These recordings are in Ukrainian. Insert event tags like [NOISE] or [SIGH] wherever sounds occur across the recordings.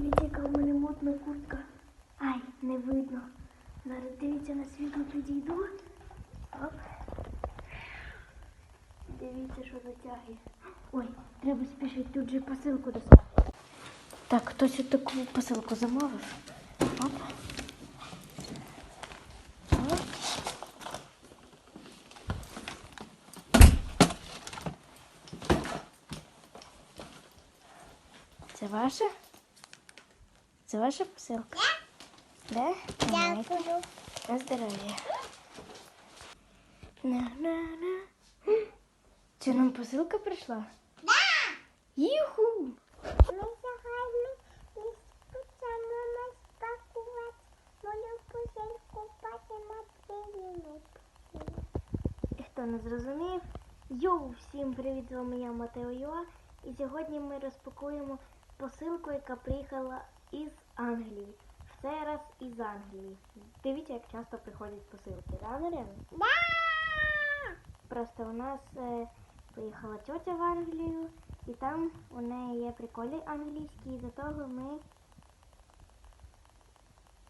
Дивіться, в мене модна куртка. Ай, не видно. Зараз дивіться на світло підійду. Оп. Дивіться, що затягує. Ой, треба спішити, тут же посилку доставити. Так, хтось таку посилку замовив. Оп. Це ваша? Це ваша посилка? Да? Дякую. На здоров'я. На-на-на. Це нам посилка прийшла? Да! Юху! Хто не зрозумів? Йоу, всім привіт, з вами я Матео Юа. І сьогодні ми розпакуємо посилку, яка приїхала із Англії. В цей раз із Англії. Дивіться, як часто приходять посилки, да, Мар'яна? Да! Просто у нас е, поїхала тьотя в Англію, і там у неї є приколи англійські, і до того ми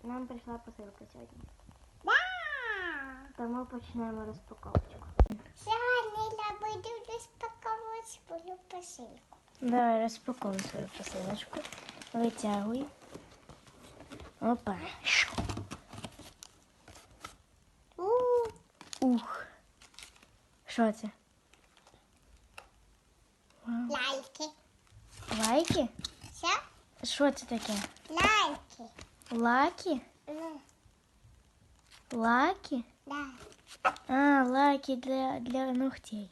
нам прийшла посилка сьогодні. Да! Тому почнемо розпаковочку. Сьогодні я буду розпаковувати свою посилку. Давай розпаковуй свою посилочку. Витягуй. Опа. Ух. Що це? Лайки. Лайки? Що? Що це таке? Лайки. Лаки? Лаки? Да. А, лайки для, для ногтей.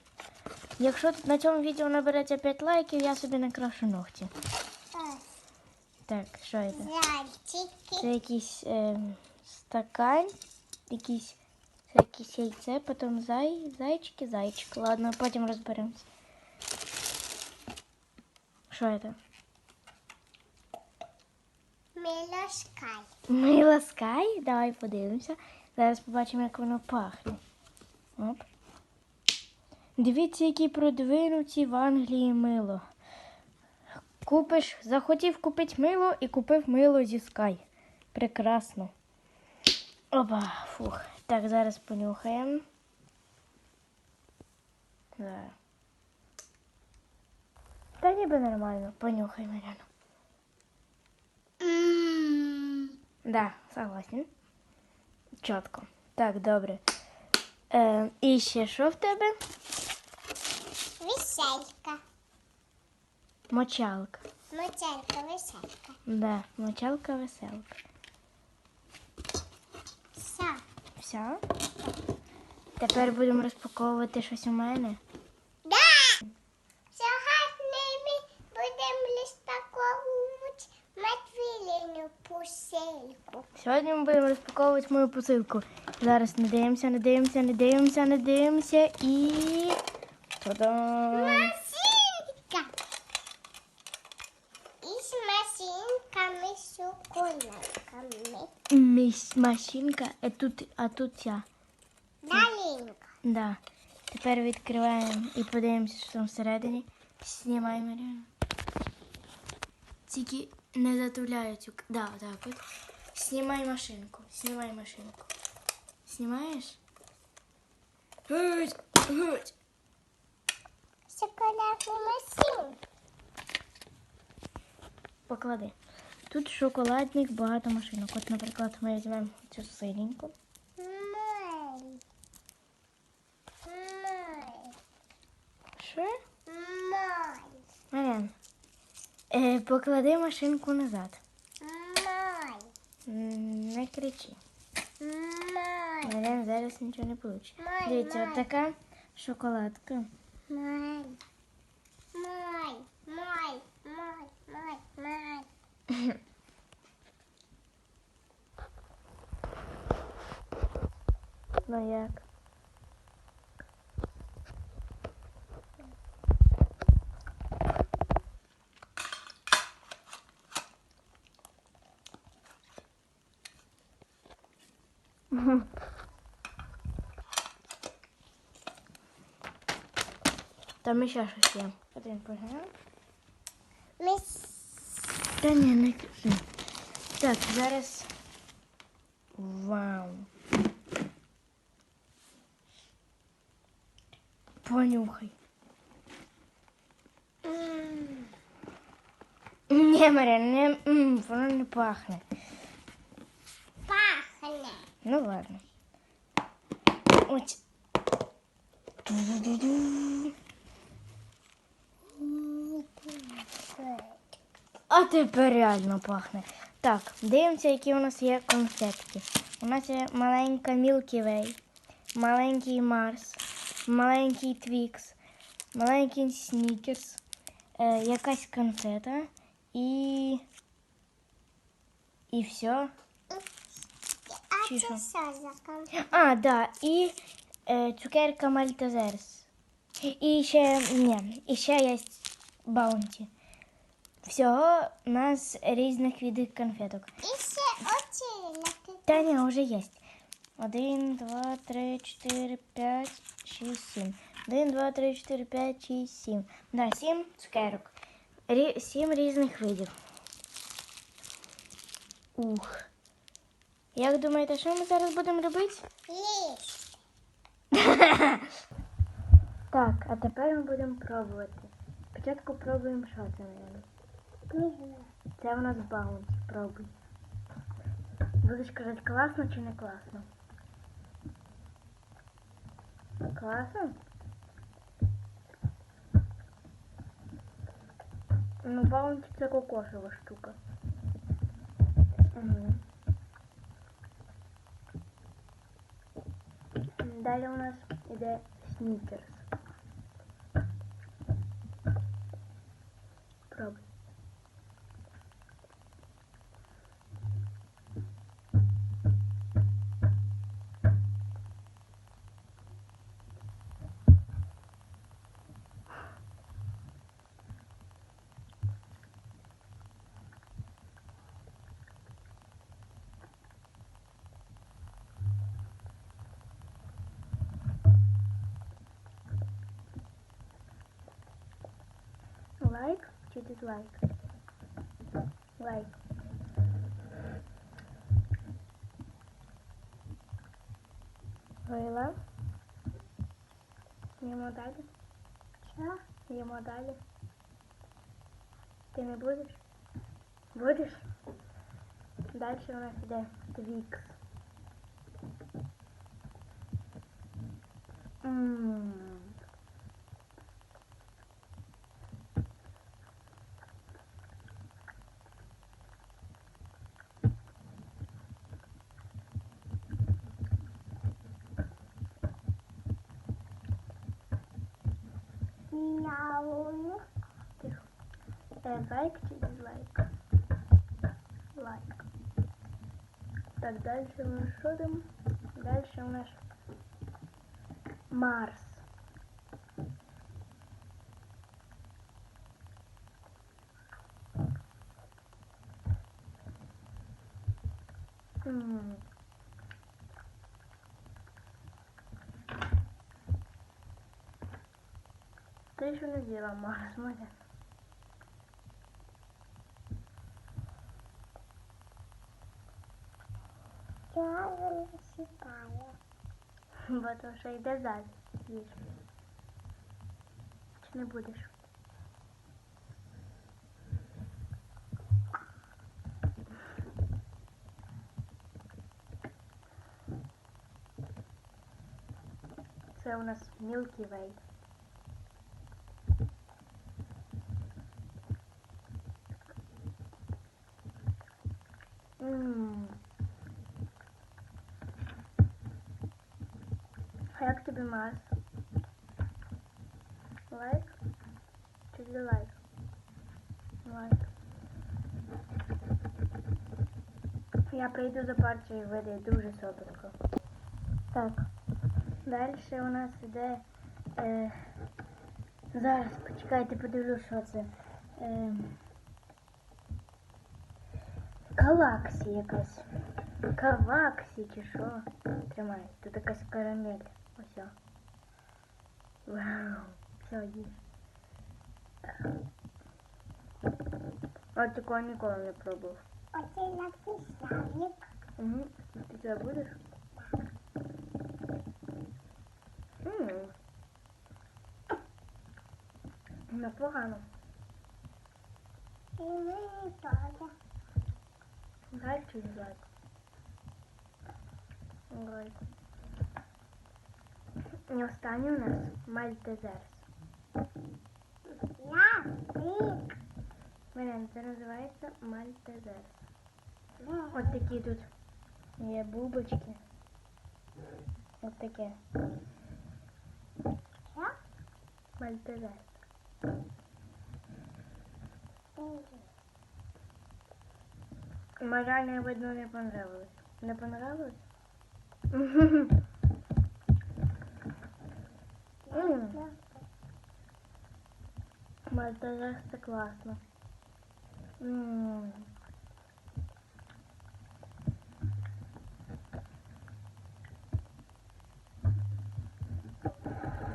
Якщо на цьому відео набереться 5 лайків, я собі накрашу ногті. Так, що це? Зайчики. Це якийсь е, стакан, якийсь, це якесь яйце, потім зай, зайчики, зайчик. Ладно, потім розберемося. Що це? Милошкай. Мило скай? Давай подивимося. Зараз побачимо, як воно пахне. Оп. Дивіться, які продвинуті в Англії мило. Купиш, захотів купити мило і купив мило зі скай. Прекрасно. Опа, фух. Так, зараз понюхаємо. Зараз. Та ніби нормально. Понюхай, Маряна. М, Да, согласен. Чітко. Так, добре. Е, і ще що в тебе? Веселька. Мочалка. Мочелька, веселька. Да, мочалка веселка. Все. Все. Тепер будемо розпаковувати щось у мене. Да! Сьогодні ми будемо розпаковувати Матвіліну посилку. Сьогодні ми будемо розпаковувати мою посилку. Зараз не дивимося, не дивимося, не дивимося, не дивимося і. Та-дам! Машинка. Із машинками шоколадками. Машинка, а тут, а тут я. Далінка. Да. Тепер відкриваємо і подивимося, що там всередині. Знімай, Маріана. Тільки не затуляй цю. к- Да, так от. Знімай машинку. Знімай машинку. Знімаєш? Гуть, гуть. Шоколадну машинку. Поклади. Тут шоколадних багато машинок. От, наприклад, ми візьмемо цю синеньку. Що? Маріан. Е, поклади машинку назад. Не кричи. Маріан зараз нічого не вийде. Дивіться, от така шоколадка. Май. Май. Май. Май. Май. Ну як? Там ще щось є. Один поглянь. Та ні, не. Так, зараз. Вау. Понюхай. Ні, Марія, не, м, воно не пахне. Пахне. Ну ладно. Ось. Ту-ду-ду-ду. А тепер реально пахне. Так, дивимося, які у нас є конфетки. У нас є маленька Milky Way, маленький Марс, маленький Твікс, маленький Снікерс, е, якась конфета і. І все. А Чи це що за конфет? А, да, і е, цукерка Мальтезерс. І ще, ні, і ще є баунті. Всього у нас різних видів конфеток. І ще оці. Та ні, вже є. Один, два, три, чотири, п'ять, шість, сім. Один, два, три, чотири, п'ять, шість, сім. Да, сім цукерок. Рі, сім різних видів. Ух. Як думаєте, що ми зараз будемо робити? Ліс. [LAUGHS] Так, а тепер ми будемо пробувати. Спочатку пробуємо, це, мабуть. Це у нас баунті. Пробуй. Будеш казати, класно чи не класно? Класно? Ну, баунті це кокосова штука. Угу. Далі у нас іде снікерс. Лайк чи дизлайк? Лайк. Лейла? Їмо далі? Що? Їмо далі. Ти не будеш? Будеш? Далі у нас іде твікс. Ммм. Мяу. Тихо. Лайк чи дизлайк? Лайк. Так, далі у нас? Далі у нас Марс. М. Ты еще не делал, Марс, смотри. Я засипаю. Бо то що йде далі. Їж. Чи не будеш? Це у нас Milky Way. А як тобі Марс? Лайк? Чи дизлайк? Лайк. Я прийду за партією веде дуже солодко. Так. Далі у нас іде. Е, зараз почекайте, подивлюсь, що це. Е, Калаксі якась. Каваксі чи що? Тримай, тут якась карамель. Ось. о. Вау. Все, їж. От такого ніколи не пробував. Оце на кисляник. Угу. Ти це будеш? М. Непогано. І мені теж. Дай чи не дай? Ой. І останній у нас мальтезерс. Язик. Маріан, це називається мальтезерс. От такі тут є бубочки. От таке. Що? Мальтезерс. Маріані, видно, не понравилось. Не понравилось? [LAUGHS] М. Мальтезерс це класно.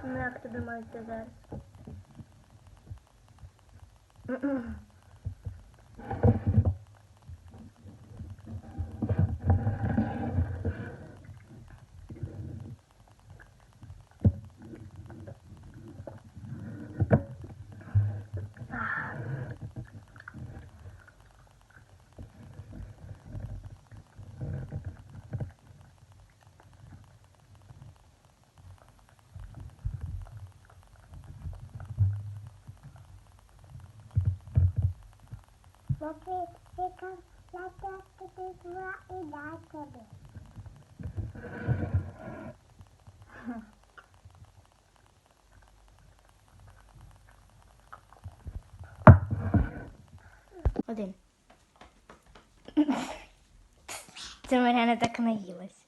Ну, як тобі? М-м. Поки чекав на те, що ти була і дай тобі. Один. Це Мар'яна так наїлась.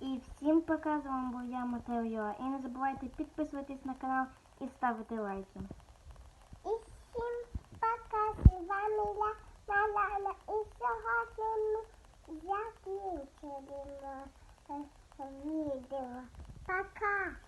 І всім пока, з вами був я, Матео Йоа. І не забувайте підписуватись на канал і ставити лайки. І всім пока, з вами я, Малана. І сьогодні ми закінчуємо е, відео. Пока.